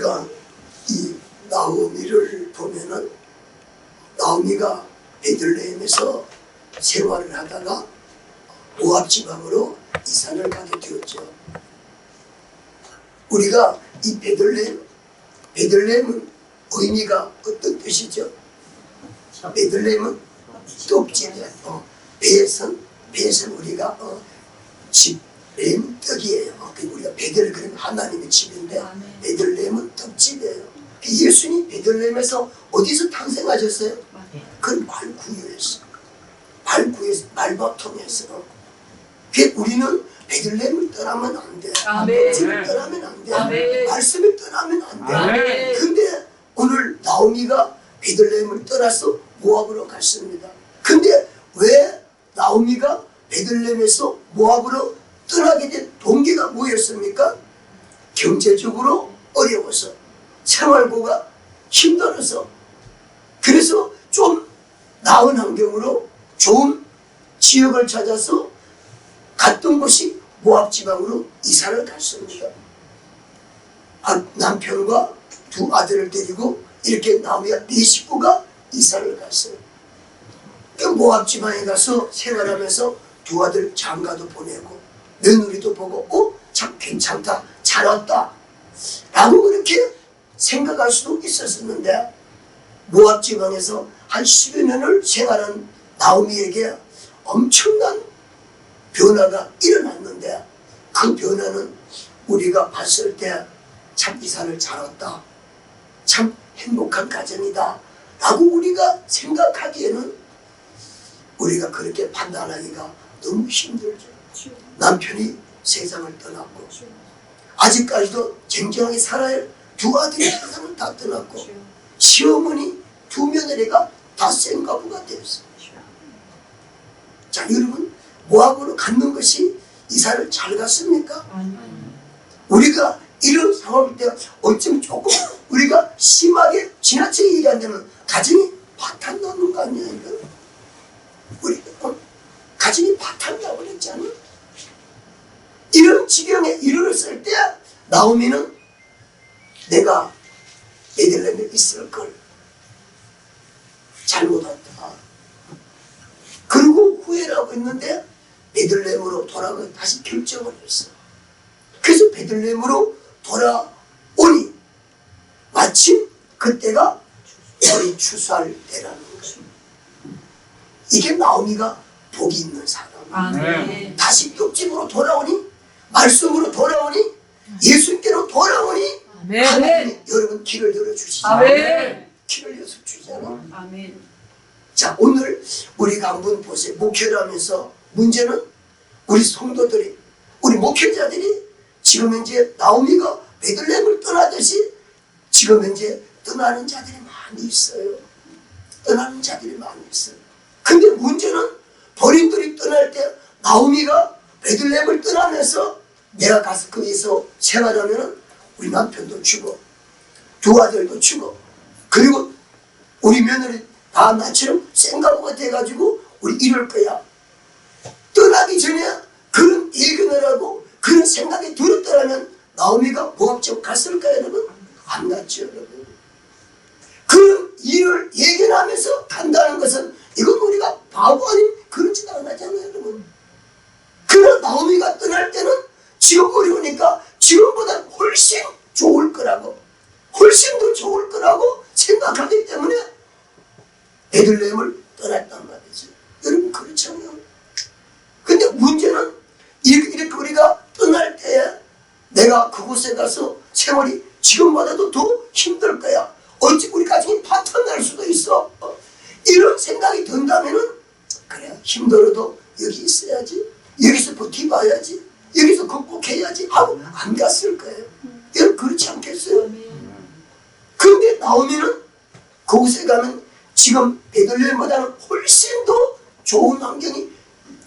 우리가 이 나오미를 보면은 나오미가 베들레헴에서 생활을 하다가 모압 지방으로 이산을 가게 되었죠. 우리가 이 베들레헴, 베들레헴은 의미가 어떤 뜻이죠? 베들레헴은 떡집이야. 어, 배선, 배선 우리가 어, 집, 렘 떡이에요. 어, 그 우리가 베들 그러면 하나님의 집인데 아멘. 베들레헴은 떡집이에요. 그 예수님 베들레헴에서 어디서 탄생하셨어요? 그 말구유에서 말구에서 말바통에서 그 우리는 베들레헴을 떠나면 안 돼. 아멘. 집을 떠나면 안 돼. 아멘. 말씀을 떠나면 안 돼. 아멘. 근데 오늘 나오미가 베들레헴을 떠나서 모압으로 갔습니다. 근데 왜 나오미가 베들레헴에서 모압으로 떠나게 된 동기가 뭐였습니까? 경제적으로 어려워서 생활고가 힘들어서 그래서 좀 나은 환경으로 좋은 지역을 찾아서 갔던 곳이 모압 지방으로 이사를 갔습니다. 아, 남편과 두 아들을 데리고 이렇게 나오면 네 식구가 이사를 갔어요. 그 모압 지방에 가서 생활하면서 두 아들 장가도 보내고 며느리도 보고 어? 참 괜찮다 잘 왔다 라고 그렇게 생각할 수도 있었었는데 모압 지방에서 한 10여 년을 생활한 나오미에게 엄청난 변화가 일어났는데 그 변화는 우리가 봤을 때 참 이사를 잘 왔다. 참 행복한 가정이다. 라고 우리가 생각하기에는 우리가 그렇게 판단하기가 너무 힘들죠. 남편이 세상을 떠났고 아직까지도 쟁쟁하게 살아야 할두 아들이 세상을 다 떠났고 시어머니 두 며느리가 다 생가부가 되었어요. 자 여러분 모압으로 갖는 것이 이사를 잘 갔습니까? 우리가 이런 상황일 때 어쩌면 조금 우리가 심하게 지나치게 얘기한다면 가정이 파탄 나는 거 아니야 이거? 우리 어? 가정이 파탄 나버렸잖아. 지경에 이르렀을 때 나오미는 내가 베들레헴에 있을 걸 잘못했다. 그리고 후회를 하고 있는데 베들레헴으로 돌아가 다시 결정을 했어. 그래서 베들레헴으로 돌아오니 마침 그때가 우리 추수할 때라는 거예요. 이게 나오미가 복이 있는 사람. 아멘. 다시 옆집으로 돌아오니 말씀으로 돌아오니 예수님께로 돌아오니 아멘. 하나님이 여러분 길을 열어주시잖아. 아멘. 길을 열어주잖아. 아멘. 자 오늘 우리가 한번 보세요. 목회를 하면서 문제는 우리 성도들이 우리 목회자들이 지금 현재 나오미가 베들레헴을 떠나듯이 지금 현재 떠나는 자들이 많이 있어요. 떠나는 자들이 많이 있어요. 근데 문제는 본인들이 떠날 때 나오미가 베들레헴을 떠나면서 내가 가서 거기서 생활하면 우리 남편도 죽어 두 아들도 죽어 그리고 우리 며느리 다 나처럼 생각보가 돼가지고 우리 이럴 거야. 떠나기 전에 그런 예견을 하고 그런 생각이 들었더라면 나오미가 모압지역 갔을까요 여러분? 안 갔죠 여러분. 그 일을 예견하면서 간다는 것은 이건 우리가 바보 아닌 그런 짓 안 하잖아요 여러분. 그런 나오미가 떠날 때는 지금 어려우니까 지금보다 훨씬 좋을 거라고 훨씬 더 좋을 거라고 생각하기 때문에 베들레헴을 떠났단 말이죠. 여러분 그렇잖아요. 근데 문제는 이렇게, 이렇게 우리가 떠날 때 내가 그곳에 가서 생활이 지금보다도 더 힘들 거야. 어찌 우리 가정이 파탄 날 수도 있어. 어, 이런 생각이 든다면은 그래 힘들어도 여기 있어야지. 여기서 버티봐야지. 여기서 극복해야지 하고 안 갔을 거예요. 여러분 그렇지 않겠어요? 근데 나오미는 그곳에 가면 지금 베들레헴보다는 훨씬 더 좋은 환경이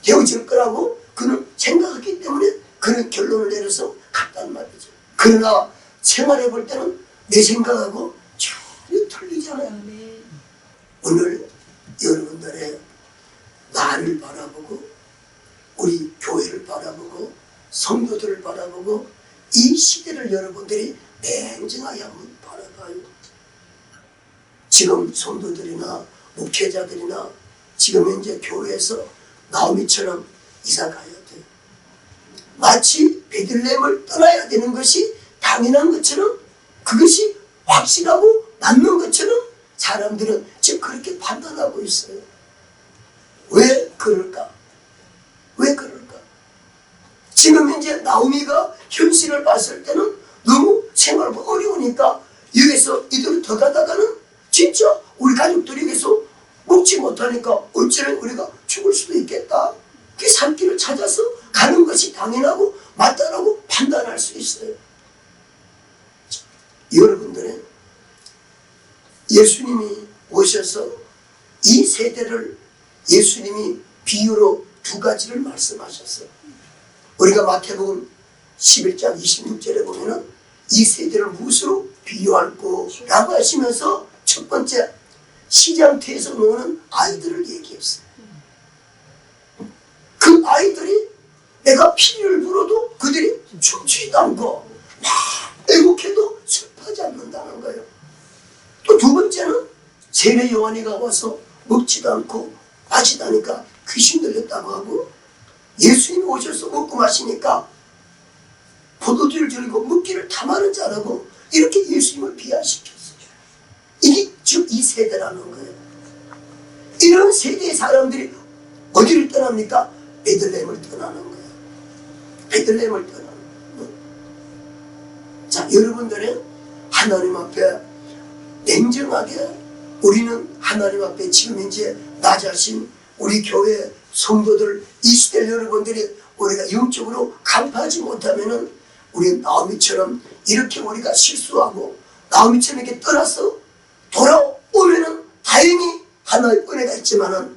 되어질 거라고 그는 생각했기 때문에 그런 결론을 내려서 갔단 말이죠. 그러나 생활해 볼 때는 내 생각하고 전혀 틀리잖아요. 오늘 여러분들의 나를 바라보고 우리 교회를 바라보고 성도들을 바라보고 이 시대를 여러분들이 냉정하게 한번 바라봐요. 지금 성도들이나 목회자들이나 지금 현재 교회에서 나오미처럼 이사 가야 돼. 마치 베들레헴을 떠나야 되는 것이 당연한 것처럼 그것이 확실하고 맞는 것처럼 사람들은 지금 그렇게 판단하고 있어요. 왜 그럴까? 지금 현재 나오미가 현실을 봤을 때는 너무 생활이 어려우니까 여기서 이대로 더 가다가는 진짜 우리 가족들이 여기서 먹지 못하니까 어쩌면 우리가 죽을 수도 있겠다. 그 산길을 찾아서 가는 것이 당연하고 맞다라고 판단할 수 있어요. 여러분들은 예수님이 오셔서 이 세대를 예수님이 비유로 두 가지를 말씀하셨어요. 우리가 마태복음 11장 26절에 보면은 이 세대를 무엇으로 비유할 거라고 하시면서 첫 번째 시장터에서 노는 아이들을 얘기했어요. 그 아이들이 내가 피를 불어도 그들이 춤추지도 않고 막 애국해도 슬퍼하지 않는다는 거예요. 또 두 번째는 세례 요한이가 와서 먹지도 않고 마시다 니까 귀신 들렸다고 하고 예수님이 오셔서 먹고 마시니까 포도주를 들고 먹기를 탐하는 자라고 이렇게 예수님을 비하시켰어요. 이게 즉 이 세대라는 거예요. 이런 세대의 사람들이 어디를 떠납니까? 베들레헴을 떠나는 거예요. 베들레헴을 떠나는 거예요. 자, 여러분들은 하나님 앞에 냉정하게 우리는 하나님 앞에 지금 현재 나 자신 우리 교회 성도들 이 시대 여러분들이 우리가 영적으로 간파하지 못하면은 우리 나오미처럼 이렇게 우리가 실수하고 나오미처럼 이렇게 떠나서 돌아오면은 다행히 하나의 은혜가 있지만은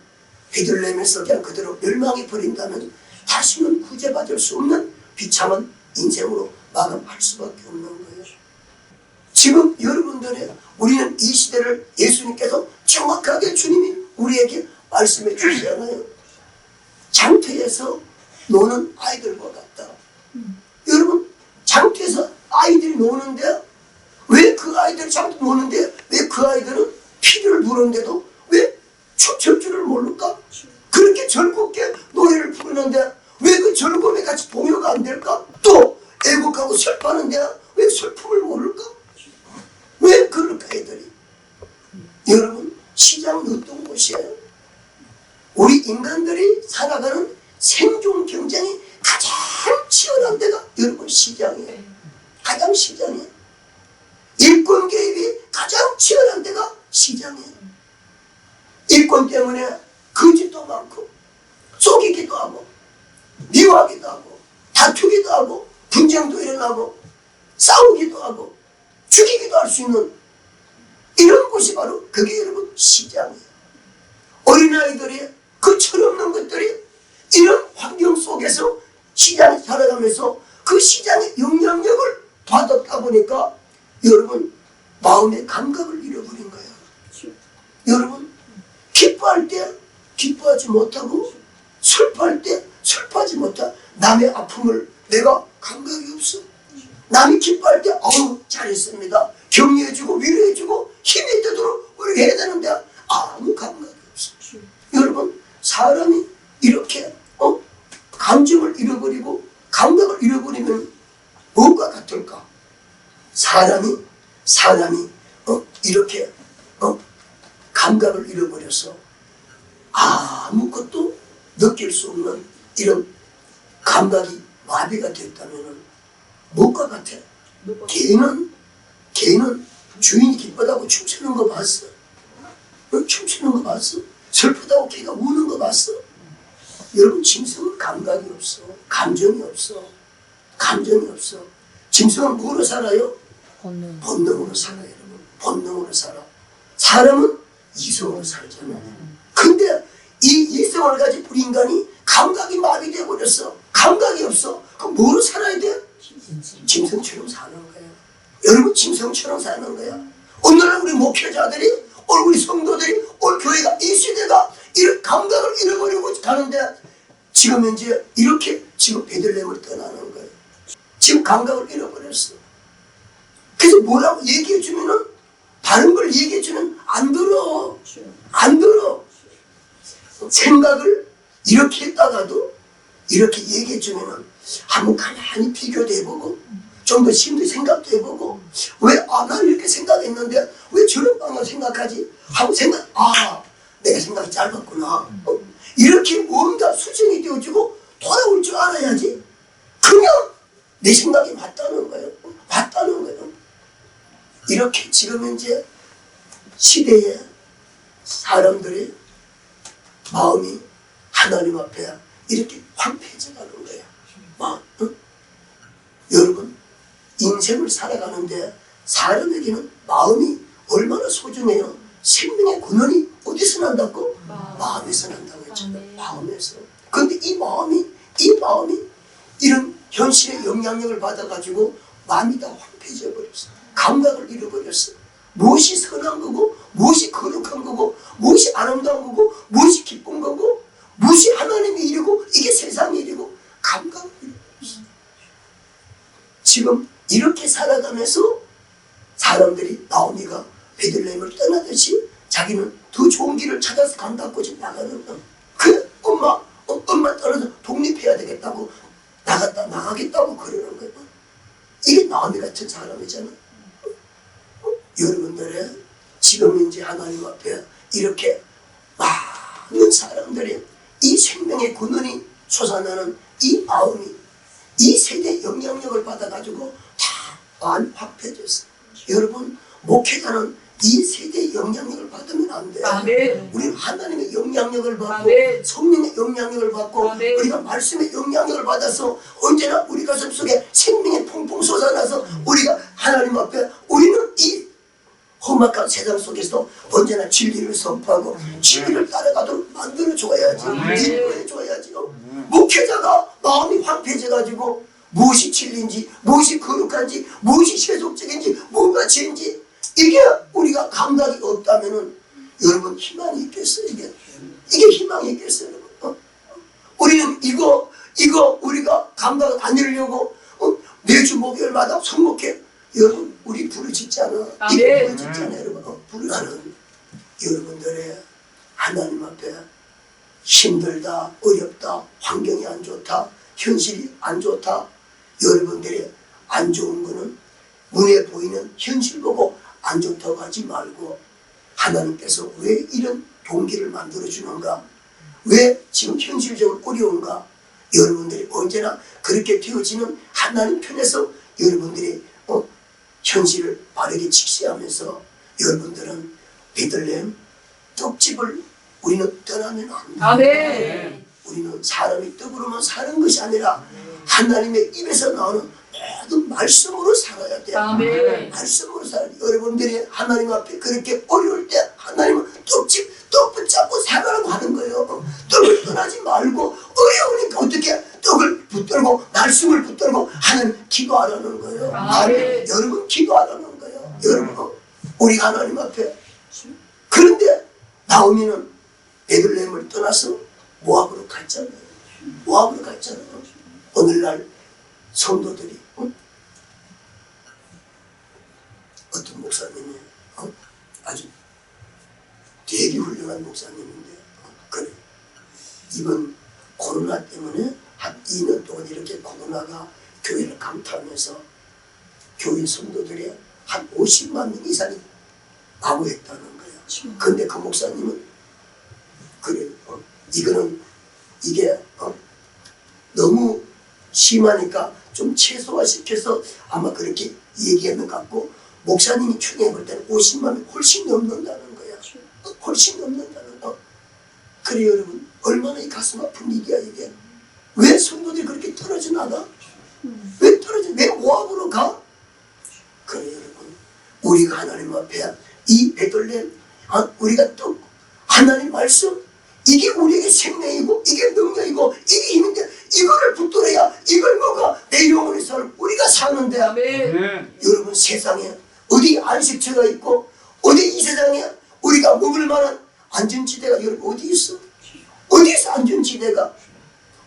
베들레헴에서 그냥 그대로 멸망해 버린다면 다시는 구제받을 수 없는 비참한 인생으로 마감할 수밖에 없는 거예요. 지금 여러분들의 우리는 이 시대를 예수님께서 정확하게 주님이 우리에게 말씀해 주시잖아요. 장터에서 노는 아이들과 같다. 여러분 장터에서 아이들이 노는데 왜 그 아이들이 장터 노는데 왜 그 아이들은 피를 부르는데도 왜 춤출 줄을 모를까? 그렇게 즐겁게 노래를 부르는데 왜 그 즐거움에 같이 동요가 안 될까? 또 애국하고 슬퍼하는데 왜 슬픔을 모를까? 왜 그럴까 애들이? 여러분 시장은 어떤 곳이에요? 우리 인간들이 살아가는 생존 경쟁이 가장 치열한 데가 여러분 시장이에요. 가장 시장이에요. 일권 개입이 가장 치열한 데가 시장이에요. 일권 때문에 거짓도 많고 속이기도 하고 미워하기도 하고 다투기도 하고 분쟁도 일어나고 싸우기도 하고 죽이기도 할 수 있는 이런 곳이 바로 그게 여러분 시장이에요. 어린아이들이 그 철없는 것들이 이런 환경 속에서 시장에 살아가면서 그 시장의 영향력을 받았다 보니까 여러분 마음의 감각을 잃어버린 거예요. 여러분 기뻐할 때 기뻐하지 못하고 슬퍼할 때 슬퍼하지 못하 남의 아픔을 내가 감각이 없어. 남이 기뻐할 때 어우 잘했습니다. 격려해주고 위로해주고 힘이 되도록 우리가 해야 되는데 아무. 여러분 사람이 이렇게 어 감정을 잃어버리고 감각을 잃어버리면 뭐가 같을까? 사람이 사람이 어 이렇게 어 감각을 잃어버려서 아무것도 느낄 수 없는 이런 감각이 마비가 됐다면은 뭐가 같아? 개는 개는 주인이 기쁘다고 춤추는 거 봤어? 어? 춤추는 거 봤어? 슬프다고 개가 우는 거 봤어? 여러분 짐승은 감각이 없어. 감정이 없어. 감정이 없어. 짐승은 뭐로 살아요? 본능. 본능으로 살아 여러분. 본능으로 살아. 사람은 이성으로 살잖아. 근데 이 이성을 가진 우리 인간이 감각이 마비되어 버렸어. 감각이 없어. 그럼 뭐로 살아야 돼? 짐승처럼 사는 거야. 여러분 짐승처럼 사는 거야. 오늘날 우리 목회자들이 오늘 우리 성도들이 오늘 교회가 이 시대가 이런 감각을 잃어버리고 가는데 지금 현재 이렇게 지금 베들레헴을 떠나는 거예요 지금 감각을 잃어버렸어 그래서 뭐라고 얘기해 주면은 다른 걸 얘기해 주면 안 들어. 안 들어. 생각을 이렇게 했다가도 이렇게 얘기해 주면은 한번 가만히 비교도 해보고 좀 더 심도 생각도 해보고 왜아난 이렇게 생각했는데 왜 저런 방향 생각하지 하고 생각 아 내가 생각이 짧았구나 어? 이렇게 뭔가 수정이 되어지고 돌아올 줄 알아야지 그냥 내 생각이 맞다는 거예요 어? 맞다는 거예요 이렇게 지금 이제 시대에 사람들이 마음이 하나님 앞에 이렇게 황폐해져 가는 거예요. 마음, 응? 여러분, 인생을 살아가는데 사람에게는 마음이 얼마나 소중해요. 생명의 근원이 어디서 난다고? 마음 에서 난다고 했잖아요. 마음에서. 근데 이 마음이, 이 마음이 이런 현실의 영향력을 받아가지고 마음이 다 황폐해져 버렸어. 감각을 잃어버렸어. 무엇이 선한 거고, 무엇이 거룩한 거고, 무엇이 아름다운 거고, 무엇이 기쁜 거고, 무엇이 하나님의 일이고, 이게 세상의 일이고, 감각을 잃어버렸어. 지금 이렇게 살아가면서 사람들이 나오미가 베들레헴을 떠나듯이 자기는 더 좋은 길을 찾아서 간다고 지금 나가는 거. 그 엄마, 어, 엄마 떠나서 독립해야 되겠다고 나갔다 나가겠다고 그러는 거예요. 이게 나오미 같은 사람이잖아. 어? 여러분들의 지금 이제 하나님 앞에 이렇게 많은 사람들이 이 생명의 근원이 솟아나는 이 마음이 이 세대의 영향력을 받아가지고 다 많이 확폐해졌어. 여러분 목회자는 이 세대의 영향력을 받으면 안 돼. 아멘. 우리는 하나님의 영향력을 받고 아멘. 성령의 영향력을 받고 아멘. 우리가 말씀의 영향력을 받아서 언제나 우리 가슴 속에 생명이 퐁퐁 솟아나서 우리가 하나님 앞에 우리는 이 험악한 세상 속에서 언제나 진리를 선포하고 진리를 따라가도록 만들어 줘야지. 인도해 줘야지요 목회자가 마음이 황폐해져 가지고 무엇이 진리인지 무엇이 거룩한지 무엇이 세속적인지 뭐가 죄인지 이게 우리가 감각이 없다면 은 여러분 희망이 있겠어요 이게 이게 희망이 있겠어요 여러분 어? 우리는 이거 이거 우리가 감각을 안 잃으려고 어? 매주 목요일마다 성목회 여러분 우리 부르짖잖아 이게 아멘. 부르짖잖아요 여러분 어, 부르는 여러분들의 하나님 앞에 힘들다 어렵다 환경이 안 좋다 현실이 안 좋다 여러분들이 안 좋은 거는 눈에 보이는 현실 보고 안 좋다고 하지 말고 하나님께서 왜 이런 동기를 만들어 주는가 왜 지금 현실적으로 어려운가 여러분들이 언제나 그렇게 되어지는 하나님 편에서 여러분들이 어, 현실을 바르게 직시하면서 여러분들은 베들레헴 떡집을 우리는 떠나면 안 돼. 아멘. 우리는 사람이 떡으로만 사는 것이 아니라 하나님의 입에서 나오는 모든 말씀으로 살아야 돼. 아멘. 말씀으로 살아야 돼. 여러분들이 하나님 앞에 그렇게 어려울 때 하나님은 떡집, 떡 붙잡고 살아라고 하는 거예요. 떡을 떠나지 말고 어려우니까 어떻게 떡을 붙들고 말씀을 붙들고 하나님 기도하라는 거예요. 아멘. 여러분 기도하라는 거예요. 여러분 우리 하나님 앞에 그런데 나오미는 베들레헴을 떠나서 모압으로 갔잖아요. 모압으로 갔잖아요. 오늘날 성도들이 어? 어떤 목사님이 어? 아주 되게 훌륭한 목사님인데 어? 그래 이번 코로나 때문에 한 2년 동안 이렇게 코로나가 교회를 강타하면서 교인 성도들이 한 50만 명 이상이 나무했다는 거예요. 근데 그 목사님은 그래 어, 이거는 이게 어, 너무 심하니까 좀 최소화시켜서 아마 그렇게 얘기하는 것 같고 목사님이 추정해 볼 때는 50만 명 훨씬 넘는다는 거야. 어, 훨씬 넘는다는 거. 그래 여러분 얼마나 이 가슴 아픈 일이야 이게. 왜 성도들이 그렇게 떨어져 나가? 왜 떨어져? 왜 모압으로 가? 그래 여러분 우리가 하나님 앞에 이 베들레헴 아, 우리가 또 하나님 말씀 이게 우리에게 생명이고 이게 능력이고 이게 힘인데 이거를 붙들어야 이걸 먹어 내 영혼의 삶 우리가 사는데 아멘. 여러분 세상에 어디 안식처가 있고 어디 이 세상에 우리가 먹을 만한 안전지대가 여러분 어디 있어? 어디 있어 안전지대가?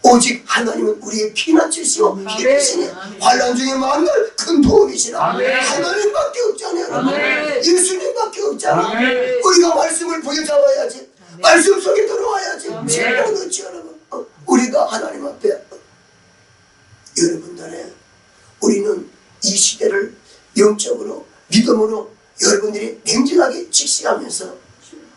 오직 하나님은 우리의 피난처시오 힘이시니 환란 중에 만날 큰 도움이시라. 하나님밖에 없잖아요 여러분. 예수님밖에 없잖아 아멘. 우리가 말씀을 부여잡아야지 말씀 속에 들어와야지 아멘. 지금은 어찌 여러분 어, 우리가 하나님 앞에 어, 여러분들의 우리는 이 시대를 영적으로 믿음으로 여러분들이 냉정하게 직시하면서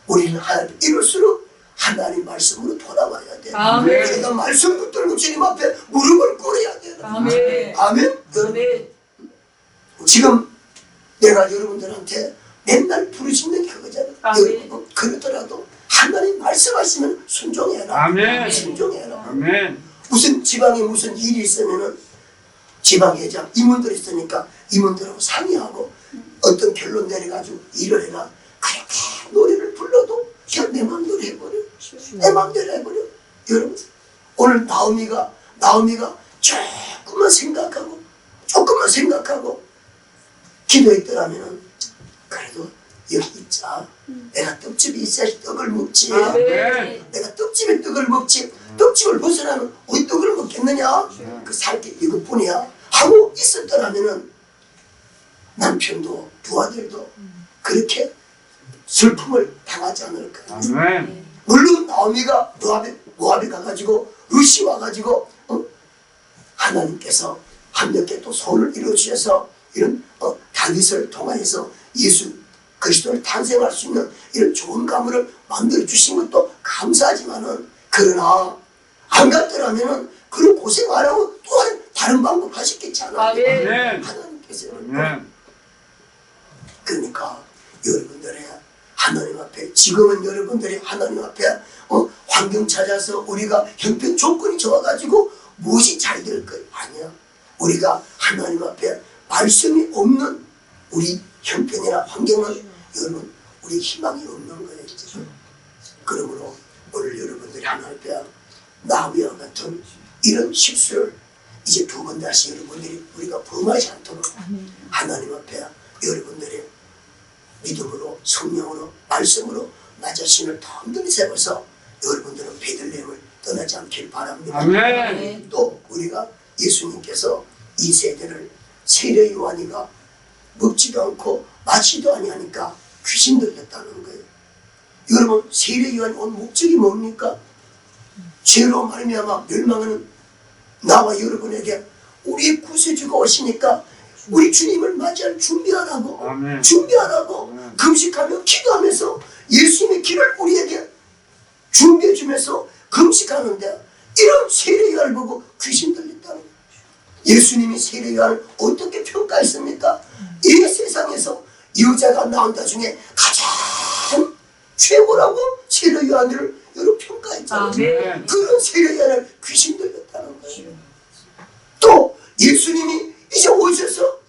우리는 하나님 이럴수록 하나님 말씀으로 돌아와야 돼. 아멘. 우리가 말씀 붙들고 주님 앞에 무릎을 꿇어야 돼. 아멘. 아멘. 여러분, 지금 내가 여러분들한테 맨날 부르짖는 게 그거잖아. 아멘. 여러분, 그러더라도 하나님 말씀하시면 순종해라. 아멘. 순종해라. 아멘. 무슨 지방에 무슨 일이 있으면은 지방회장 임원들 있으니까 임원들하고 상의하고 어떤 결론 내려가지고 일을 해라 그렇게 노래를 불러도 그냥 내 마음대로 해버려 내 마음대로 해버려 여러분 오늘 나오미가 나오미가 조금만 생각하고 조금만 생각하고 기도했더라면은 그래도 여기 있자 내가 떡집이 있어야지 떡을 먹지. 아멘. 내가 떡집에 떡을 먹지. 떡집을 벗어나면 어디 떡을 먹겠느냐? 그 살 게 이것뿐이야. 하고 있었더라면은 남편도 부하들도 그렇게 슬픔을 당하지 않을 거야. 아멘. 물론 나오미가 모압에, 모압에 가가지고 루시 와가지고 어? 하나님께서 한몇개 또 손을 이루어주셔서 이런 어, 다윗을 통하여서 예수 그리스도를 탄생할 수 있는 이런 좋은 가문을 만들어 주신 것도 감사하지만은 그러나 안 갔더라면은 그런 고생 안 하고 또한 다른 방법 하셨겠지 않아요? 아멘. 하나님께서 아멘. 그러니까 여러분들의 하나님 앞에 지금은 여러분들이 하나님 앞에 어, 환경 찾아서 우리가 형편 조건이 좋아가지고 무엇이 잘 될 거예요 아니야 우리가 하나님 앞에 말씀이 없는 우리 형편이나 환경은 여러분 우리 희망이 없는 거예요. 그러므로 오늘 여러분들이 하나님 앞에 나비와 같은 이런 실수를 이제 두 번 다시 여러분들이 우리가 범하지 않도록 하나님 앞에 여러분들이 믿음으로 성령으로 말씀으로 나 자신을 덤덤히 세워서 여러분들은 베들레헴을 떠나지 않길 바랍니다. 아멘. 또 우리가 예수님께서 이 세대를 세례 요한이가 먹지도 않고 마시도 아니하니까 귀신 들렸다는 거예요. 여러분 세례 요한이 온 목적이 뭡니까? 죄로 말미암아 멸망하는 나와 여러분에게 우리의 구세주가 오시니까 우리 주님을 맞이할 준비하라고 아멘. 준비하라고 아멘. 금식하며 기도하면서 예수님의 길을 우리에게 준비해 주면서 금식하는데 이런 세례요한을 보고 귀신 들렸다는 거예요. 예수님이 세례요한을 어떻게 평가했습니까? 이 세상에서 여자가 나온다 중에 가장 최고라고 세례 요한을 여러 평가했잖아요. 아멘. 그런 세례 요한을 귀신 들렸다는 거예요. 또 예수님이 이제 오셔서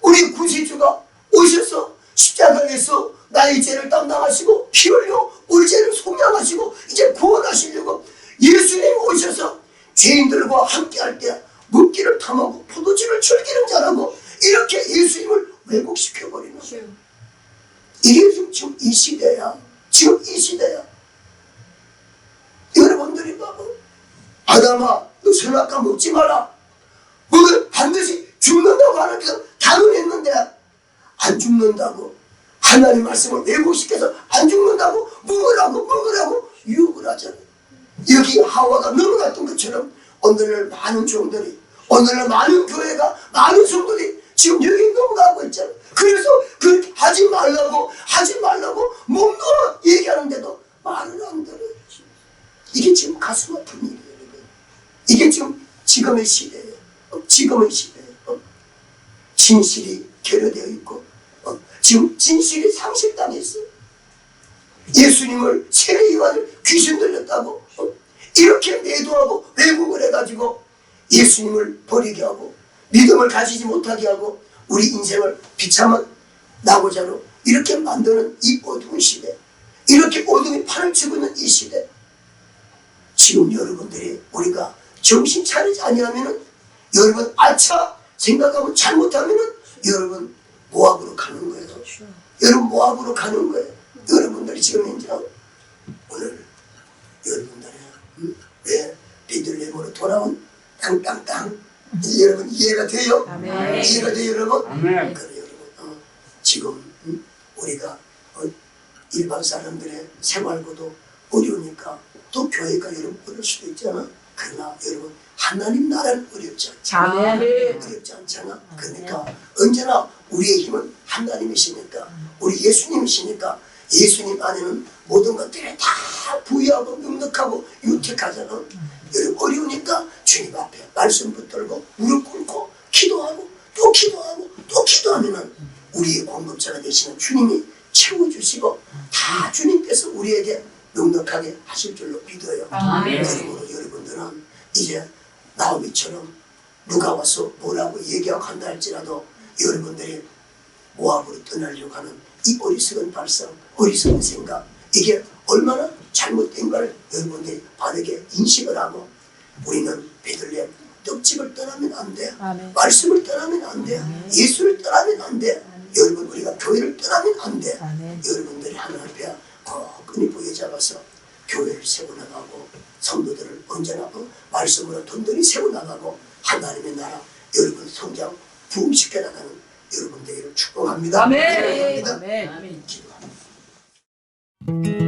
우리 구세주가 오셔서 십자가에서 나의 죄를 담당하시고 피 흘려 우리 죄를 속량하시고 이제 구원하시려고 예수님 오셔서 죄인들과 함께할 때 먹기를 탐하고 포도주를 즐기는 자라고 이렇게 예수님을 왜곡시켜버리는 거예요. 이게 지금, 지금 이 시대야. 지금 이 시대야. 여러분들이 봐봐. 아담아, 너 선악과 먹지 마라. 먹으면 반드시 죽는다고 하나님께서 단언했는데 안 죽는다고 하나님 말씀을 왜곡시켜서 안 죽는다고 먹으라고 먹으라고 유혹을 하잖아요. 여기 하와가 넘어갔던 것처럼 오늘날 많은 종들이 오늘날 많은 교회가 많은 성도들이 지금 여기 넘어가고 있잖아요. 그래서 그렇게 하지 말라고 하지 말라고 몸도 얘기하는데도 말을 안 들어요. 이게 지금 가슴 아픈 일이에요. 이게 지금 지금의 시대예요. 어, 지금의 시대예요. 어. 진실이 결여되어 있고 어, 지금 진실이 상실당했어요. 예수님을 세례 요한을 귀신 들렸다고 어, 이렇게 매도하고 왜곡을 해가지고 예수님을 버리게 하고 믿음을 가지지 못하게 하고 우리 인생을 비참한 나고자로 이렇게 만드는 이 어두운 시대 이렇게 어둠이 판을 치고 있는 이 시대 지금 여러분들이 우리가 정신 차리지 아니하면은 여러분 아차 생각하고 잘못하면은 여러분 모압으로 가는 거예요. 여러분 모압으로 가는 거예요. 여러분들이 지금 이제 오늘 여러분들이 음, 왜 베들레헴으로 돌아온 땅땅땅 여러분 이해가 돼요? 아멘. 이해가 돼요 여러분? 아멘. 그래 여러분 어, 지금 음, 우리가 어, 일반 사람들의 생활고도 어려우니까 또 교회가 여러분 어려울 수도 있잖아 그러나 여러분 하나님 나라는 어렵지 않잖아 아멘. 어렵지 않잖아 그러니까 언제나 우리의 힘은 하나님이시니까 우리 예수님이시니까 예수님 안에는 모든 것들이 다 부유하고 넉넉하고 유택하잖아 여러분 어려우니까 주님 앞에 말씀 붙들고 무릎 꿇고 기도하고 또 기도하고 또 기도하면은 우리의 공급자가 되시는 주님이 채워주시고 다 주님께서 우리에게 넉넉하게 하실 줄로 믿어요. 아멘. 그러므로 여러분들은 이제 나오미처럼 누가 와서 뭐라고 얘기하고 한다 할지라도 여러분들이 모압으로 떠나려고 하는 이 어리석은 발상, 어리석은 생각 이게 얼마나 잘못된가를 여러분들이 바르게 인식을 하고 우리는 베들레헴 떡집을 떠나면 안 돼. 아멘. 말씀을 떠나면 안 돼. 예수를 떠나면 안 돼. 여러분 우리가 교회를 떠나면 안 돼. 아멘. 여러분들이 하나님 앞에 거끈히 부여잡아서 교회를 세워나가고 성도들을 언제나 어, 말씀으로 든든히 세워나가고 하나님의 나라 여러분 성장 부흥시켜 나가는 여러분 되기를 축복합니다. 아멘. 축복합니다. 아멘. 기도합니다.